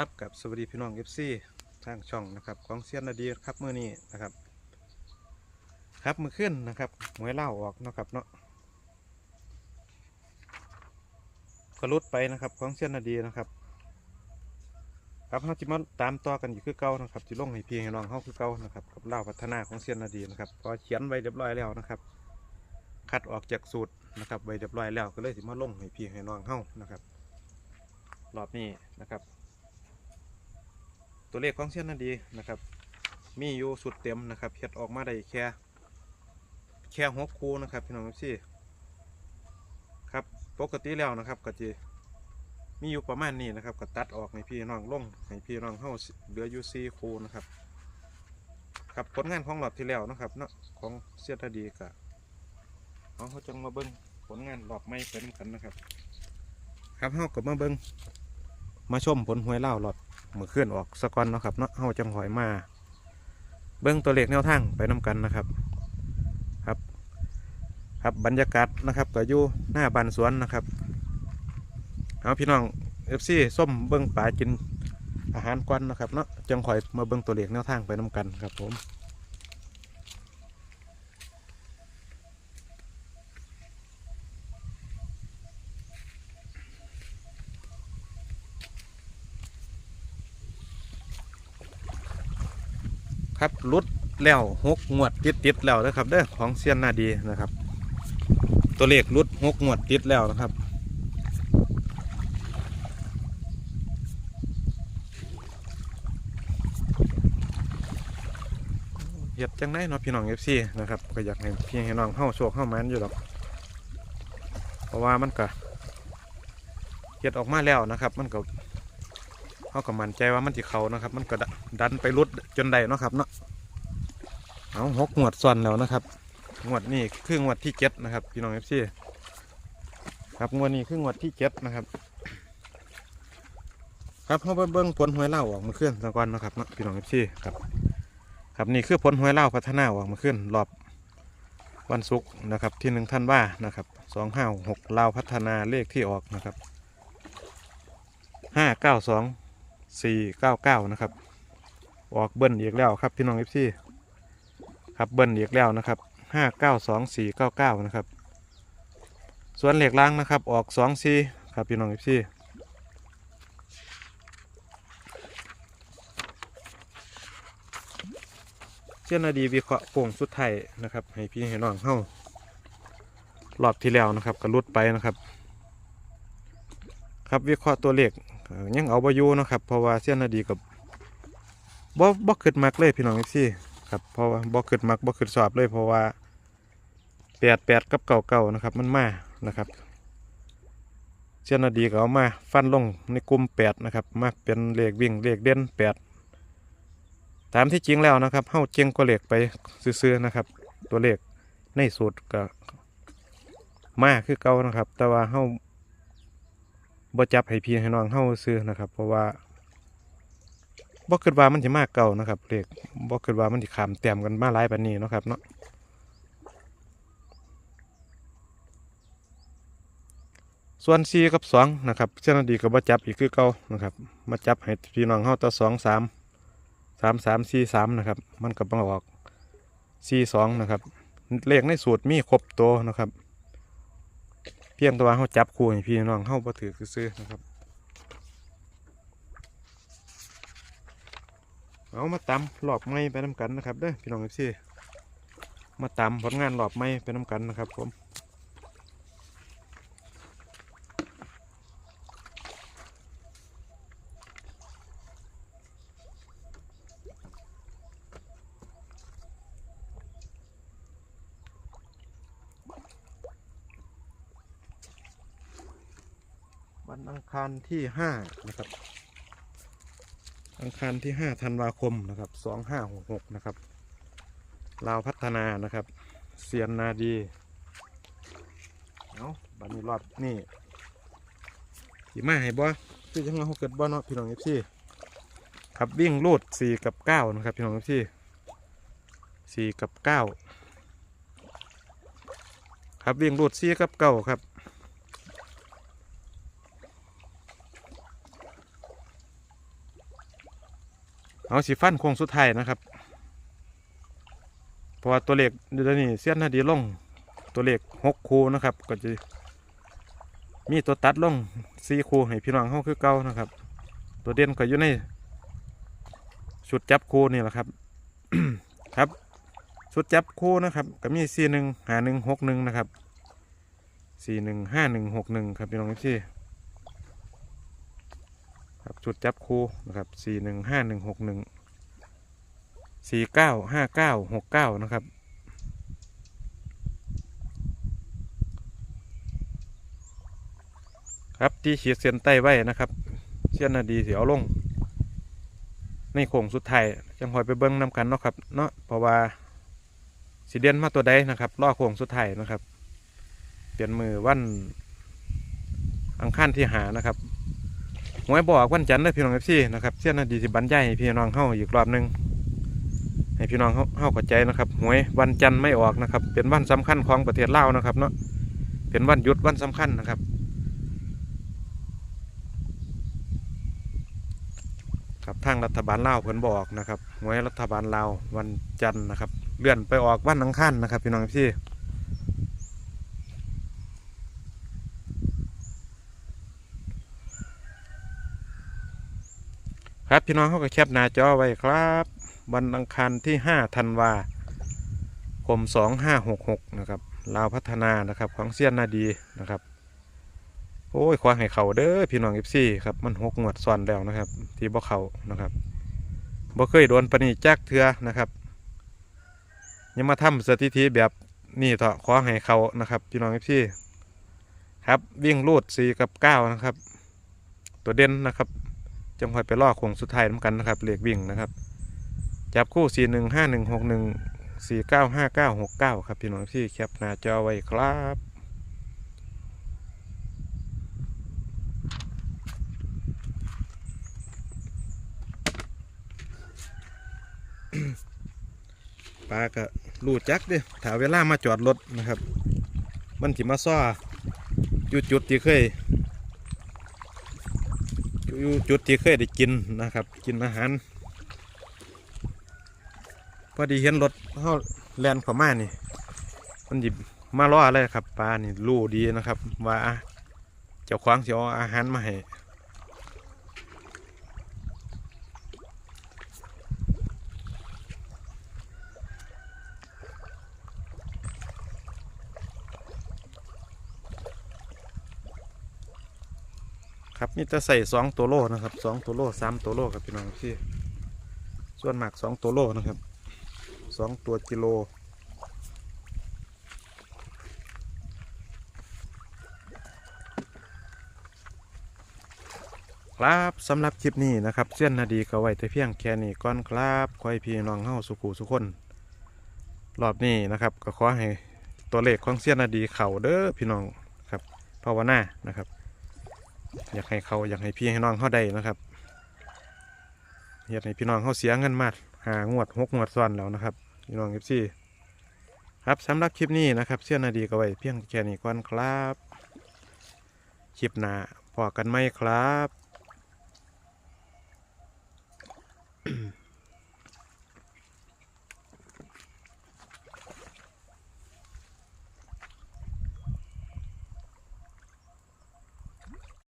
ครับกับสวัสดีพี่น้องเอฟซีทางช่องนะครับของเซียนนาดีครับเมื่อนี้นะครับ ครับมือขึ้นนะครับหวยเล่าออกนะครับเนาะก็รุดไปนะครับของเซียนนาดีนะครับ ครับเขาจิมาตามต่อกันอยู่คือเก่านะครับจิลงให้พี่ให้น้องเขาคือเก่านะครับกับเล่าพัฒนาของเซียนนาดีนะครับพอเขียนไว้เรียบร้อยแล้วนะครับ คัดออกจากสูตรนะครับไว้เรียบร้อยแล้วก็เลยสิมาลงให้พี่ให้น้องเขานะครับรอบนี้นะครับ ตัวเลขของเส้นนั้นดีนะครับ มีอยู่สุดเต็มนะครับเฮ็ดออกมาได้แค่ แค่หกคูนะครับพี่น้องพี่ครับปกติแล้วนะครับก็จะมีอยู่ประมาณนี้นะครับก็ตัดออกให้พี่น้องลงให้พี่น้องเข้าเหลืออยู่สี่คูนะครับครับผลงานของรอบที่แล้วนะครับเนาะของเสียนดีกะเอาเขาจังมาเบิ้งผลงานรอบไม่เป็นกันนะครับ ครับเฮากับมาเบิ้งมาชมผลหวยเล่ารอบ มือเคลื่อนออกสะกอนเนาะครับเนาะเฮาจังหอยมา เบื้องตัวเลขแนวทางไปน้กันนะครับ ครับ ครับบรรยากาศนะครับก็อยู่หน้าบานสวนนะครับเอาพี่น้องเอฟซีส้มเบื้องป่ากินอาหารก่อนนะครับเนาะจังหอยมาเบื้องตัวเลขแนวทางไปน้กันครับผม ครับรุดแล้วหกงวดติดติดแล้วนะครับเด้อของเซียนนาดีนะครับ ตัวเลขรุดหกงวดติดแล้วนะครับเห็ดจังได้เนาะพี่น้องเอฟซีนะครับก็อยากให้พี่ให้น้องเข้าโชคเข้ามันอยู่หรอกเพราะว่ามันก็เห็ดออกมาแล้วนะครับ มันก็เขาก็มั่นใจว่ามันจะเขานะครับ มันก็ดันไปรุดจนได้เนาะครับเนาะ เอาหกงวดซ้อนแล้วนะครับงวดนี้คืองวดที่เจ็ดนะครับพี่น้องเอฟซีครับงวดนี้คืองวดที่เจ็ดนะครับ ครับเขาไปเบิ้งผลหวยเล่าออกมาเคลื่อนสักวันนะครับนาะพี่น้องเอฟซีครับครับนี่คือผลหวยเล่าพัฒนาออกมาขึ้นรอบวันศุกร์นะครับที่หนึ่งท่านว่านะครับสองห้าหกเล่าพัฒนาเลขที่ออกนะครับห้าเก้าสองสี่เก้าเก้านะครับ ออกเบิ้ลอีกแล้วครับพี่น้องเอฟซี ครับเบิ้ลอีกแล้วนะครับห้าเก้าสองสี่เก้าเก้านะครับส่วนเหล็กล่างนะครับออกสองสี่ครับพี่น้องเอฟซีเช่นอดีวิเคราะห์โค้งสุดไทยนะครับให้พี่ให้น้องเข้ารอบที่แล้วนะครับก็รุดไปนะครับ ครับวิเคราะห์ตัวเลขยังเอาบอยู่นะครับเพราะว่าเส้นอดีกับบ่บ่ขึ้นมักเลยพี่น้องพี่ ครับเพราะว่าบ่ขึ้นมักบ่ขึ้นสอบเลยเพราะว่าแปดแปดกับเก่าเก่านะครับ มันมานะครับเส้นอดีก็เอามาฟันลงในกลุ่มแปดนะครับมากเป็นเลขวิ่งเลขเด่นแปดตามที่จริงแล้วนะครับเฮาเจียงก็เลขไปซื้อๆนะครับ ตัวเลขในสูตรก็มาคือเก่านะครับ แต่ว่าเฮาบ่จับให้พี่ให้น้องเฮาซื้อนะครับ เพราะว่า บ่คิดว่ามันสิมากเก่านะครับเลขบ่คิดว่ามันสิขามแต้มกันมาหลายปานนี้นะครับเนาะส่วน4กับ2นะครับเจ้าหน้าที่ก็บ่จับอีกคือเก่านะครับ มาจับให้พี่น้องเฮาต่อ2 3สามสามสี่สามนะครับ มันก็บังออกสี่สองนะครับ เลขในสูตรมีครบตัวนะครับ เพียงแตัวาเขาจับคู่ให้พี่น้องเข้าบ่ถือคือซื้อนะครับ เอามาตำหลอบไม้ไปน้ำกันนะครับเด้อพี่น้องเอฟซีมาตำผลงานหลอบไม้ไปน้ำกันนะครับผมวันอังคารที่ห้านะครับ อังคารที่ห้าธันวาคมนะครับสองห้าหกหกนะครับลาวพัฒนานะครับเซียนนาดีเอาบันนี้รอบนี่สีมาให้บ่คือจังเราเกิดบ่เนาะพี่น้องเอฟซีครับวิ่งลูดสี่กับเก้านะครับพี่น้องเอฟซีสี่กับเก้าครับวิ่งลูดสี่กับเก้าครับ เอาสีฟันโค้งสุดท้ายนะครับ เพราะว่าตัวเลขเดี๋ยวนี้เสี้ยนนาดีลง ตัวเลขหกคูนะครับ ก็จะมีตัวตัดลงสี่คูให้พี่น้องเขาคือเก่านะครับ ตัวเด่นก็อยู่ในชุดจับคูนี่แหละครับ ครับชุดจับคูนะครับก็มีสี่หนึ่งหาหนึ่งหกหนึ่งนะครับสี่หนึ่งห้าหนึ่งหกหนึ่งครับพี่น้องที่ ครับชุดจับคูนะครับสี่หนึ่งห้าหนึ่งหกหนึ่งสี่เก้าห้าเก้าหกเก้านะครับครับที่ขีดเส้นใต้ไว้นะครับเส้นนาดีเสียวลงในโค้งสุดท้ายจังหอยไปเบิ้งนำกันเนาะครับเนาะเพราะว่าสีเด่นมาตัวใดนะครับล่อโค้งสุดท้ายนะครับ เปลี่ยนมือวันอังคารที่หานะครับ หวยบอกวันจันทร์เลยพี่น้องเอฟซีนะครับเส้นนดีสิบันย่ายให้พี่น้องเข้าอีกรอบหนึ่งให้พี่น้องเข้าเข้าใจนะครับหวยวันจันทร์ไม่ออกนะครับ เป็นวันสำคัญของประเทศลาวนะครับเนาะเป็นวันหยุดวันสำคัญนะครับครับทางรัฐบาลลาวเพิ่นบอกนะครับหวยรัฐบาลลาววันจันทร์นะครับ เลื่อนไปออกวันอังคารนะครับ พี่น้องพี่ ครับพี่น้องเขาก็แคปหน้าจอไว้ครับ วันอังคารที่5ธันวาคม2566นะครับลาวพัฒนานะครับของเซียนนาดีนะครับ โอ้ยขอให้เขาเด้อพี่น้องเอฟซีครับมันหกงวดซ้อนแล้วนะครับ ที่บ่เขานะครับบ่เคยโดนปนนีจักเทือนะครับยังมาทำสถิติแบบนี่เถอะขอให้เขานะครับพี่น้องเอฟซีครับวิ่งลูดสี่กับเก้านะครับ ตัวเด่นนะครับ จังคอยไปล่อโค้งสุดท้ายน้ำกันนะครับเลขวิ่งนะครับ จับคู่สี่หนึ่งห้าหนึ่งหกหนึ่งสี่เก้าห้าเก้าหกเก้าครับพี่น้องที่แคปหน้าจอไว้ครับปลาก็รูจักเด้ถ้าเวลามาจอดรถนะครับ มันสิมาซ้ออยู่จุดที่เคย อยู่จุดที่เคยได้กินนะครับ กินอาหาร พอดีเห็นรถเขาแลนเข้ามานี่มันหยิบมาล่อเลยครับปลานี่รู้ดีนะครับ ว่าเจ้าของสิเอาอาหารมาให้ ครับมีแต่ใส่สองตัวโลนะครับสองตัวโลสามตัวโลครับพี่น้องพี่ส่วนมากสองตัวโลนะครับสองตัวกิโลครับสำหรับคลิปนี้นะครับเส้นนาดีก็ไว้แต่เพียงแค่นี้ก่อนครับขอให้พี่น้องเฮาสุขุสุขคนรอบนี้นะครับ ก็ขอให้ตัวเลขของเส้นนาดีเข่าเด้อพี่น้องครับภาวนานะครับ อยากให้เขาอยากให้พี่ให้น้องเขาได้นะครับอยากให้พี่น้องเขาเสียเงินมาหางวดหกงวดซ้อนแล้วนะครับพี่น้องเอฟซีครับสำหรับคลิปนี้นะครับเชื่อนาดีก็ไว้เพียงแค่นี้ก่อนครับคลิปหน้าพอกันไหมครับ